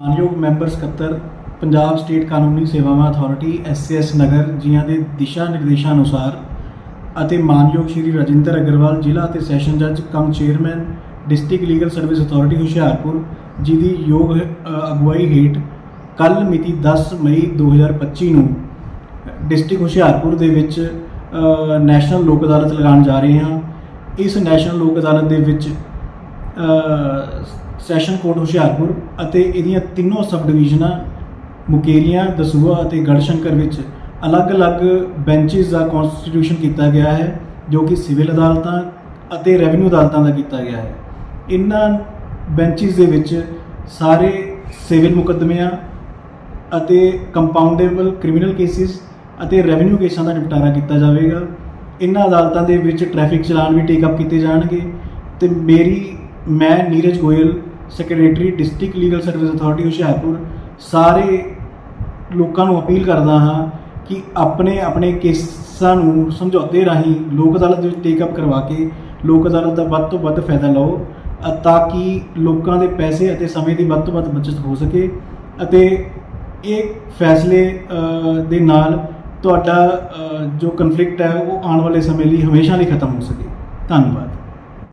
ਮਾਨਯੋਗ ਮੈਂਬਰ ਸਕੱਤਰ, ਪੰਜਾਬ ਸਟੇਟ ਕਾਨੂੰਨੀ ਸੇਵਾਵਾਂ ਅਥਾਰਟੀ ਐਸਐਸ ਨਗਰ ਜੀਆਂ ਦੇ ਦਿਸ਼ਾ ਨਿਰਦੇਸ਼ਾਂ ਅਨੁਸਾਰ ਅਤੇ ਮਾਨਯੋਗ ਸ਼੍ਰੀ ਰਜਿੰਦਰ ਅਗਰਵਾਲ, ਜ਼ਿਲ੍ਹਾ ਅਤੇ ਸੈਸ਼ਨ ਜੱਜ cum chairman, district legal service authority, Hoshiarpur ji ਦੀ ਯੋਗ ਅਗਵਾਈ ਹੇਠ ਕੱਲ ਮਿਤੀ 10 ਮਈ 2025 ਨੂੰ ਡਿਸਟ੍ਰਿਕਟ ਹੁਸ਼ਿਆਰਪੁਰ ਦੇ ਵਿੱਚ ਨੈਸ਼ਨਲ ਲੋਕ ਅਦਾਲਤ ਲਗਾਉਣ ਜਾ ਰਹੇ ਹਾਂ। ਇਸ ਨੈਸ਼ਨਲ ਲੋਕ ਅਦਾਲਤ ਦੇ ਵਿੱਚ ਸੈਸ਼ਨ ਕੋਰਟ ਹੁਸ਼ਿਆਰਪੁਰ ਅਤੇ ਇਹਦੀਆਂ ਤਿੰਨੋਂ ਸਬ ਡਿਵੀਜ਼ਨਾਂ ਮੁਕੇਰੀਆਂ, ਦਸੂਹਾ ਅਤੇ ਗੜਸ਼ੰਕਰ ਵਿੱਚ ਅਲੱਗ-ਅਲੱਗ ਬੈਂਚਸ ਦਾ ਕਨਸਟੀਟਿਊਸ਼ਨ ਕੀਤਾ ਗਿਆ ਹੈ, ਜੋ ਕਿ ਸਿਵਲ ਅਦਾਲਤਾਂ ਅਤੇ ਰੈਵਨਿਊ ਅਦਾਲਤਾਂ ਦਾ ਕੀਤਾ ਗਿਆ ਹੈ। ਇਹਨਾਂ ਬੈਂਚਸ ਦੇ ਵਿੱਚ ਸਾਰੇ ਸਿਵਲ ਮੁਕੱਦਮਿਆਂ ਅਤੇ ਕੰਪਾਊਂਡੇਬਲ ਕ੍ਰਿਮੀਨਲ ਕੇਸਿਸ ਅਤੇ ਰੈਵਨਿਊ ਕੇਸਾਂ ਦਾ ਨਿਪਟਾਰਾ ਕੀਤਾ ਜਾਵੇਗਾ। ਇਹਨਾਂ ਅਦਾਲਤਾਂ ਦੇ ਵਿੱਚ ਟ੍ਰੈਫਿਕ ਚਲਾਨ ਵੀ ਟੇਕ ਅਪ ਕੀਤੇ ਜਾਣਗੇ ਤੇ ਮੇਰੀ ਮੈਂ Neeraj Goyal secretary district legal service authority Hoshiarpur, ਸਾਰੇ ਲੋਕਾਂ ਨੂੰ ਅਪੀਲ ਕਰਦਾ ਹਾਂ ਕਿ ਆਪਣੇ ਆਪਣੇ ਕੇਸਾਂ ਨੂੰ ਸਮਝੌਤੇ ਰਾਹੀਂ ਲੋਕ ਅਦਾਲਤ ਵਿੱਚ ਟੇਕ ਅਪ ਕਰਵਾ ਕੇ ਲੋਕ ਅਦਾਲਤ ਦਾ ਵੱਧ ਤੋਂ ਵੱਧ ਫਾਇਦਾ ਲਓ ਤਾਂ ਕਿ ਲੋਕਾਂ ਦੇ ਪੈਸੇ ਅਤੇ ਸਮੇਂ ਦੀ ਵੱਧ ਤੋਂ ਵੱਧ ਬਚਤ ਹੋ ਸਕੇ ਅਤੇ ਇਹ ਫੈਸਲੇ ਦੇ ਨਾਲ ਤੁਹਾਡਾ ਜੋ ਕਨਫਲਿਕਟ ਹੈ ਉਹ ਆਉਣ ਵਾਲੇ ਸਮੇਂ ਲਈ ਹਮੇਸ਼ਾ ਲਈ ਖਤਮ ਹੋ ਸਕੇ। ਧੰਨਵਾਦ।